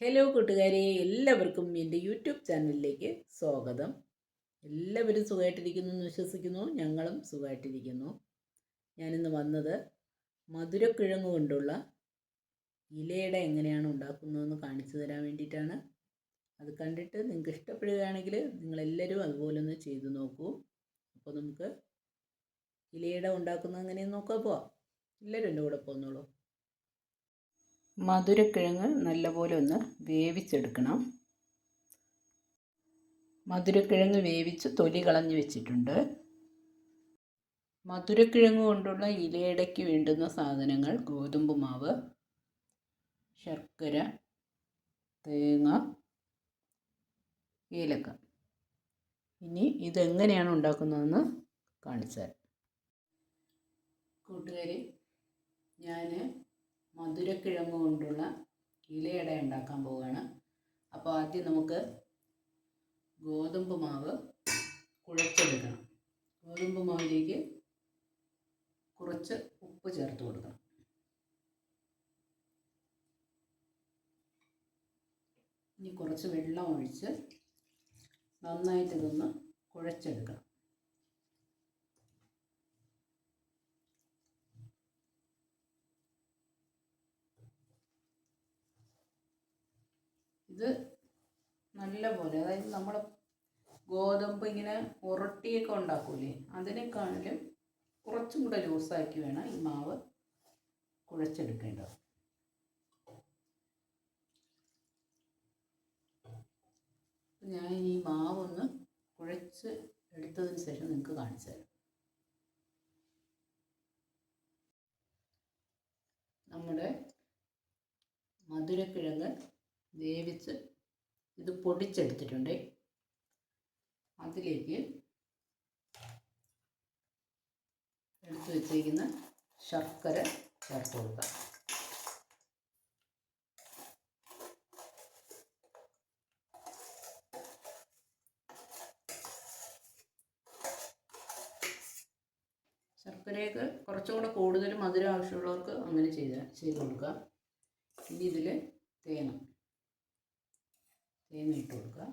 Hello കൂട്ടുകാരെ. എല്ലാവർക്കും എന്റെ യൂട്യൂബ് ചാനലിലേക്ക് സ്വാഗതം. എല്ലാവരും സുഖമായിട്ടിരിക്കുന്നു എന്ന് വിശ്വസിക്കുന്നു. ഞങ്ങളും സുഖമായിട്ടിരിക്കുന്നു ഞാനിന്ന് വന്നത് മധുരക്കിഴങ്ങ് കൊണ്ടുള്ള ഇലയുടെ എങ്ങനെയാണ് ഉണ്ടാക്കുന്നതെന്ന് കാണിച്ചു തരാൻ വേണ്ടിയിട്ടാണ്. അത് കണ്ടിട്ട് നിങ്ങൾക്ക് ഇഷ്ടപ്പെടുകയാണെങ്കിൽ നിങ്ങളെല്ലാവരും അതുപോലെ ഒന്ന് ചെയ്തു നോക്കൂ. അപ്പോൾ നമുക്ക് ഇലയുടെ ഉണ്ടാക്കുന്നത് എങ്ങനെയെന്ന് നോക്കാൻ പോവാം. എല്ലാവരും എന്റെ കൂടെ പോന്നോളൂ. മധുരക്കിഴങ്ങ് നല്ലപോലെ ഒന്ന് വേവിച്ചെടുക്കണം. മധുരക്കിഴങ്ങ് വേവിച്ച് തൊലി കളഞ്ഞ് വെച്ചിട്ടുണ്ട്. മധുരക്കിഴങ്ങ് കൊണ്ടുള്ള ഇലയടയ്ക്ക് വേണ്ടുന്ന സാധനങ്ങൾ ഗോതമ്പ് മാവ് ശർക്കര തേങ്ങ ഏലക്ക. ഇനി ഇതെങ്ങനെയാണ് ഉണ്ടാക്കുന്നതെന്ന് കാണിച്ചാൽ കൂട്ടുകാരി ഞാൻ മധുരക്കിഴങ്ങ് കൊണ്ടുള്ള ഇലയട ഉണ്ടാക്കാൻ പോവുകയാണ്. അപ്പോൾ ആദ്യം നമുക്ക് ഗോതമ്പ് മാവ് കുഴച്ചെടുക്കണം. ഗോതമ്പ് മാവിലേക്ക് കുറച്ച് ഉപ്പ് ചേർത്ത് കൊടുക്കണം. ഇനി കുറച്ച് വെള്ളം ഒഴിച്ച് നന്നായിട്ട് ഇതൊന്ന് കുഴച്ചെടുക്കണം. ഇത് നല്ല പോലെ അതായത് നമ്മൾ ഗോതമ്പ് ഇങ്ങനെ ഉരട്ടിയൊക്കെ ഉണ്ടാക്കൂലേ അതിനേക്കാളും കുറച്ചും കൂടെ ലൂസാക്കി വേണം ഈ മാവ് കുഴച്ചെടുക്കേണ്ടത്. ഞാൻ ഇനി ഈ മാവൊന്ന് കുഴച്ച് എടുത്തതിന് ശേഷം നിങ്ങൾക്ക് കാണിച്ചു തരാം. നമ്മുടെ മധുരക്കിഴങ്ങ് വേവിച്ച് ഇത് പൊടിച്ചെടുത്തിട്ടുണ്ട്. അതിലേക്ക് എടുത്തു വച്ചിരിക്കുന്ന ശർക്കര ചേർത്ത് കൊടുക്കാം. ശർക്കരയൊക്കെ കുറച്ചുകൂടെ കൂടുതൽ മധുരം ആവശ്യമുള്ളവർക്ക് അങ്ങനെ ചെയ്ത് ചെയ്ത് കൊടുക്കാം. ഇനി ഇതിൽ തേങ്ങ തേങ്ങ ഇട്ട് കൊടുക്കുക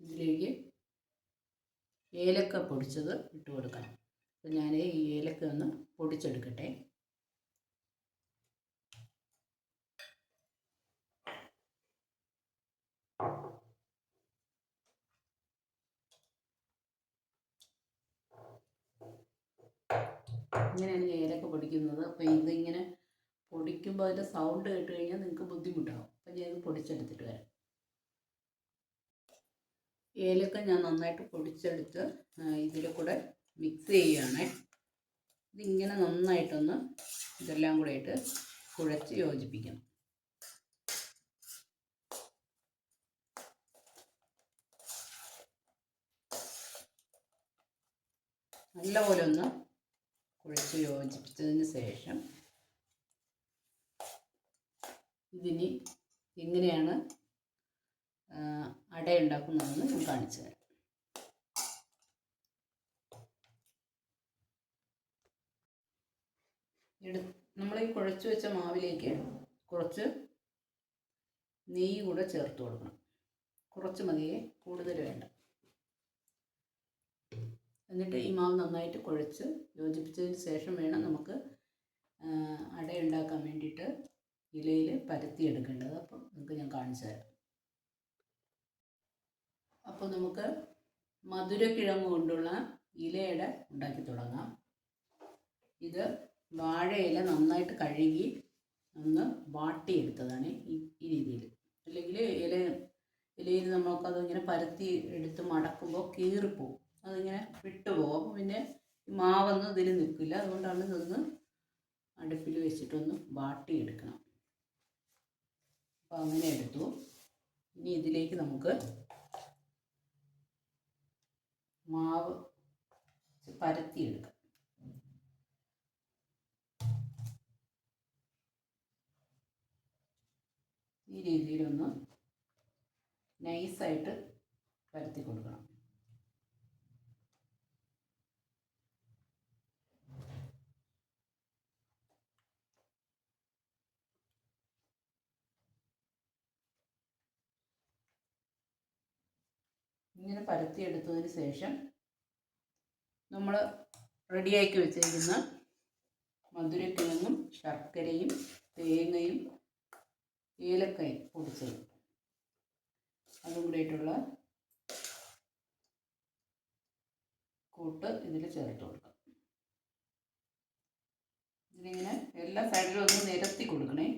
ഇതിലേക്ക് ഏലക്ക പൊടിച്ചത് ഇട്ട് കൊടുക്കണം. അപ്പം ഞാൻ ഈ ഏലക്ക ഒന്ന് പൊടിച്ചെടുക്കട്ടെ. ഇങ്ങനെയാണ് പൊടിക്കുന്നത് അപ്പോൾ ഇതിങ്ങനെ പൊടിക്കുമ്പോൾ അതിന്റെ സൗണ്ട് കേട്ട് കഴിഞ്ഞാൽ നിങ്ങൾക്ക് ബുദ്ധിമുട്ടാവും. അപ്പം ഞാൻ ഇത് പൊടിച്ചെടുത്തിട്ട് വരാം. ഏലക്ക ഞാൻ നന്നായിട്ട് പൊടിച്ചെടുത്ത് ഇതിൽ കൂടെ മിക്സ് ചെയ്യുകയാണേ ഇതിങ്ങനെ നന്നായിട്ടൊന്ന് ഇതെല്ലാം കൂടെ ആയിട്ട് കുഴച്ച് യോജിപ്പിക്കണം. നല്ലപോലെ ഒന്ന് കുഴച്ച് യോജിപ്പിച്ചതിന് ശേഷം ഇതിനി എങ്ങനെയാണ് അട ഉണ്ടാക്കുന്നതെന്ന് ഞാൻ കാണിച്ചു തരാം. എടു നമ്മൾ ഈ കുഴച്ച് വെച്ച മാവിലേക്ക് കുറച്ച് നെയ്യ് കൂടെ ചേർത്ത് കൊടുക്കണം. കുറച്ച് മതിയേ കൂടുതൽ വേണ്ട. എന്നിട്ട് ഈ മാവ് നന്നായിട്ട് കുഴച്ച് യോജിപ്പിച്ചതിന് ശേഷം വേണം നമുക്ക് അടയുണ്ടാക്കാൻ വേണ്ടിയിട്ട് ഇലയിൽ പരത്തിയെടുക്കേണ്ടത്. അപ്പം നമുക്ക് ഞാൻ കാണിച്ചു തരാം. അപ്പോൾ നമുക്ക് മധുരക്കിഴങ്ങ് കൊണ്ടുള്ള ഇലയുടെ ഉണ്ടാക്കി തുടങ്ങാം. ഇത് വാഴയില നന്നായിട്ട് കഴുകി ഒന്ന് വാട്ടിയെടുത്തതാണ് ഈ രീതിയിൽ. അല്ലെങ്കിൽ ഇല ഇലയിൽ നമുക്കത് ഇങ്ങനെ പരത്തി എടുത്ത് മടക്കുമ്പോൾ കീറിപ്പോവും. അതിങ്ങനെ വിട്ടുപോകും അപ്പോൾ പിന്നെ മാവൊന്നും ഇതിൽ നിൽക്കില്ല. അതുകൊണ്ടാണ് ഇതൊന്ന് അടുപ്പിൽ വെച്ചിട്ടൊന്ന് വാട്ടിയെടുക്കണം. അപ്പോൾ അങ്ങനെ എടുത്തു. ഇനി ഇതിലേക്ക് നമുക്ക് മാവ് പരത്തിയെടുക്കാം. ഈ രീതിയിലൊന്ന് നൈസായിട്ട് പരത്തി കൊടുക്കണം ഇങ്ങനെ പരത്തിയെടുത്തതിന് ശേഷം നമ്മൾ റെഡിയാക്കി വെച്ചിരിക്കുന്ന മധുരക്കിഴങ്ങും ശർക്കരയും തേങ്ങയും ഏലക്കയും പൊടിച്ചത് അതും കൂടിയിട്ടുള്ള കൂട്ട് ഇതിൽ ചേർത്ത് കൊടുക്കാം. ഇതിലിങ്ങനെ എല്ലാ സൈഡിലും ഒന്ന് നിരത്തി കൊടുക്കണേ.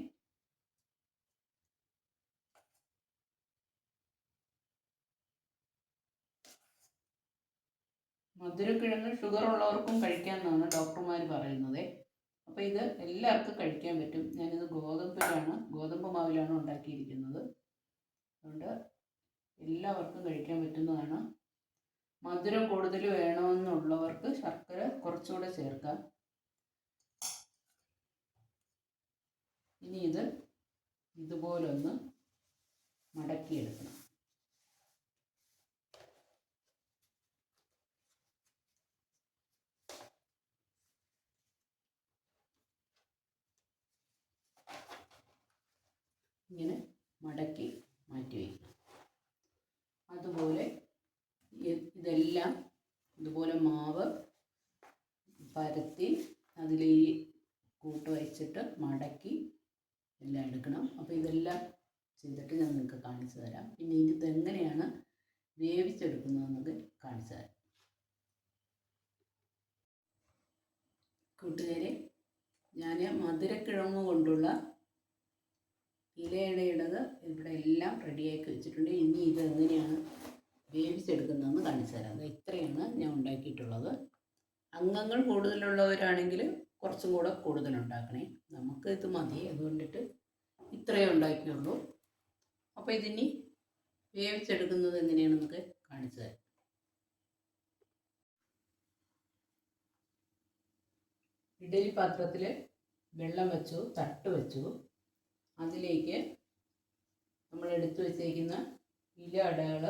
മധുരക്കിഴങ്ങ് ഷുഗർ ഉള്ളവർക്കും കഴിക്കാമെന്നാണ് ഡോക്ടർമാർ പറയുന്നത്. അപ്പോൾ ഇത് എല്ലാവർക്കും കഴിക്കാൻ പറ്റും. ഞാനിത് ഗോതമ്പിലാണ് ഗോതമ്പ് മാവിലാണ് ഉണ്ടാക്കിയിരിക്കുന്നത്. അതുകൊണ്ട് എല്ലാവർക്കും കഴിക്കാൻ പറ്റുന്നതാണ്. മധുരം കൂടുതൽ വേണമെന്നുള്ളവർക്ക് ശർക്കര കുറച്ചുകൂടെ ചേർക്കാം. ഇനി ഇത് ഇതുപോലൊന്ന് മടക്കിയെടുക്കണം. ഇങ്ങനെ മടക്കി മാറ്റി വയ്ക്കണം. അതുപോലെ ഇതെല്ലാം ഇതുപോലെ മാവ് പരത്തി അതിൽ ഈ കൂട്ട് വെച്ചിട്ട് മടക്കി എല്ലാം എടുക്കണം. അപ്പോൾ ഇതെല്ലാം ചെയ്തിട്ട് ഞാൻ നിങ്ങൾക്ക് കാണിച്ചു തരാം. പിന്നെ ഇത് എങ്ങനെയാണ് വേവിച്ചെടുക്കുന്നതെന്നൊക്കെ കാണിച്ചു തരാം. കൂട്ടുകാരെ ഞാൻ മധുരക്കിഴങ്ങ് കൊണ്ടുള്ള ഇലയുടേത് ഇവിടെ എല്ലാം റെഡിയാക്കി വെച്ചിട്ടുണ്ട്. ഇനി ഇത് എങ്ങനെയാണ് വേവിച്ചെടുക്കുന്നതെന്ന് കാണിച്ചു തരാം. അത് ഇത്രയാണ് ഞാൻ ഉണ്ടാക്കിയിട്ടുള്ളത്. അംഗങ്ങൾ കൂടുതലുള്ളവരാണെങ്കിൽ കുറച്ചും കൂടെ കൂടുതൽ ഉണ്ടാക്കണേ. നമുക്ക് ഇത് മതി. അതുകൊണ്ടിട്ട് ഇത്രയേ ഉണ്ടാക്കിയുള്ളൂ. അപ്പോൾ ഇതിനി വേവിച്ചെടുക്കുന്നത് എങ്ങനെയാണെന്നൊക്കെ കാണിച്ചു തരാം. ഇഡലി പാത്രത്തിൽ വെള്ളം വെച്ചു തട്ട് വെച്ചു. അതിലേക്ക് നമ്മൾ എടുത്തു വെച്ചേക്കുന്ന ഇല അടകൾ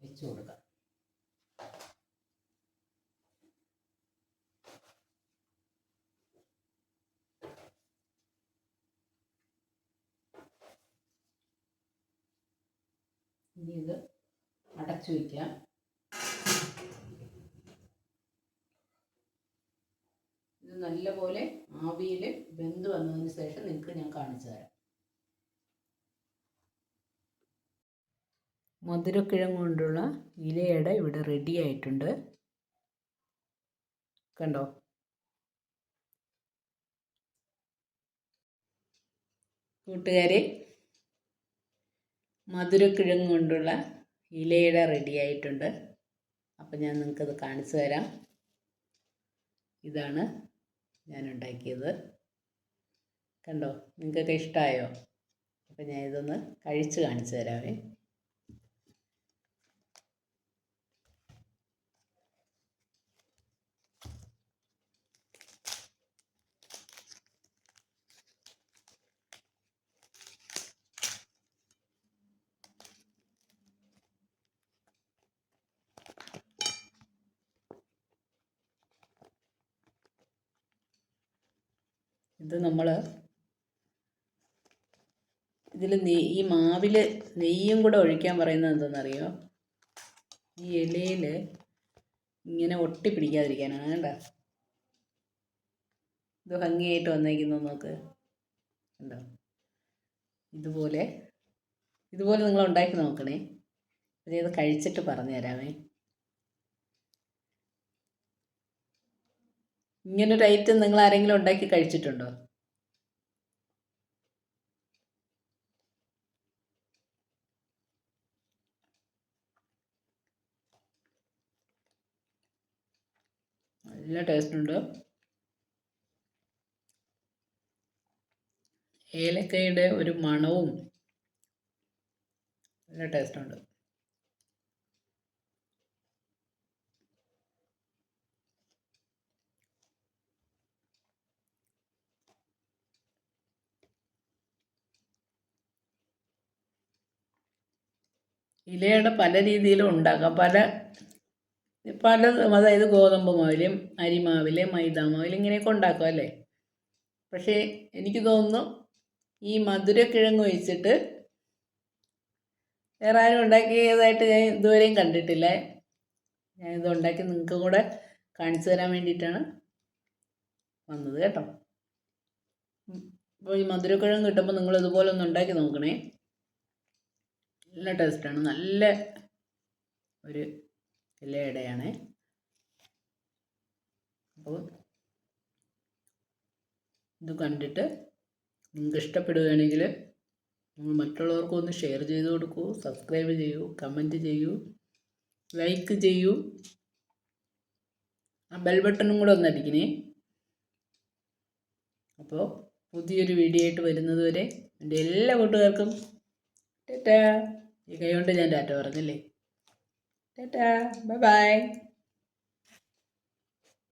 വെച്ചു കൊടുക്കാം. ഇനി ഇത് അടച്ചു വയ്ക്കാം ഇത് നല്ലപോലെ ആവിയിൽ വെന്ത് വന്നതിന് ശേഷം നിങ്ങൾക്ക് ഞാൻ കാണിച്ചു തരാം. മധുരക്കിഴങ്ങ് കൊണ്ടുള്ള ഇലയട ഇവിടെ റെഡി ആയിട്ടുണ്ട്. കണ്ടോ? കൂട്ടുകാരെ മധുരക്കിഴങ്ങ് കൊണ്ടുള്ള ഇലയട റെഡി ആയിട്ടുണ്ട്. അപ്പം ഞാൻ നിങ്ങൾക്കത് കാണിച്ചു തരാം. ഇതാണ് ഞാൻ ഉണ്ടാക്കിയത് കണ്ടോ? നിങ്ങൾക്കൊക്കെ ഇഷ്ടമായോ അപ്പം ഞാൻ ഇതൊന്ന് കഴിച്ച് കാണിച്ചു തരാമേ ഇത് നമ്മൾ ഇതിൽ നെയ് ഈ മാവിൽ നെയ്യും കൂടെ ഒഴിക്കാൻ പറയുന്നത് എന്താണെന്നറിയോ? ഈ ഇലയിൽ ഇങ്ങനെ ഒട്ടി പിടിക്കാതിരിക്കാനാണ് വേണ്ട ഇത് ഭംഗിയായിട്ട് വന്നേക്കുന്നു നോക്ക്. ഉണ്ടോ ഇതുപോലെ ഇതുപോലെ നിങ്ങൾ ഉണ്ടാക്കി നോക്കണേ. ഇത് കഴിച്ചിട്ട് പറഞ്ഞു തരാമേ ഇങ്ങനൊരു ഐറ്റം നിങ്ങൾ ആരെങ്കിലും ഉണ്ടാക്കി കഴിച്ചിട്ടുണ്ടോ? നല്ല ടേസ്റ്റ് ഉണ്ട്. ഏലക്കയുടെ ഒരു മണവും നല്ല ടേസ്റ്റ് ഇലയുടെ പല രീതിയിലും ഉണ്ടാക്കാം. പല പല അതായത് ഗോതമ്പ് മാവിലും അരിമാവിൽ മൈദ മാവിൽ ഇങ്ങനെയൊക്കെ ഉണ്ടാക്കും അല്ലേ? പക്ഷേ എനിക്ക് തോന്നുന്നു ഈ മധുരക്കിഴങ്ങ് ഒഴിച്ചിട്ട് വേറെ ആരും ഉണ്ടാക്കിയതായിട്ട് ഞാൻ ഇതുവരെയും കണ്ടിട്ടില്ല. ഞാൻ ഇത് ഉണ്ടാക്കി നിങ്ങൾക്കും കൂടെ കാണിച്ചു തരാൻ വേണ്ടിയിട്ടാണ് വന്നത് കേട്ടോ. അപ്പോൾ ഈ മധുരക്കിഴങ്ങ് കിട്ടുമ്പോൾ നിങ്ങൾ ഇതുപോലെ ഒന്ന് ഉണ്ടാക്കി നോക്കണേ. നല്ല ടേസ്റ്റാണ് നല്ല ഒരു ഇലയുടെയാണ്. അപ്പോൾ ഇത് കണ്ടിട്ട് നിങ്ങൾക്ക് ഇഷ്ടപ്പെടുകയാണെങ്കിൽ നിങ്ങൾ മറ്റുള്ളവർക്കും ഒന്ന് ഷെയർ ചെയ്ത് കൊടുക്കൂ സബ്സ്ക്രൈബ് ചെയ്യൂ കമന്റ് ചെയ്യൂ ലൈക്ക് ചെയ്യൂ. ആ ബെൽ ബട്ടണും കൂടെ ഒന്ന് അടിക്കണേ അപ്പോൾ പുതിയൊരു വീഡിയോ ആയിട്ട് വരുന്നത് വരെ എന്റെ എല്ലാ കൂട്ടുകാർക്കും ടാറ്റാ. ഈ കൈ കൊണ്ട് ഞാൻ ടാറ്റ പറഞ്ഞില്ലേ? Tata bye bye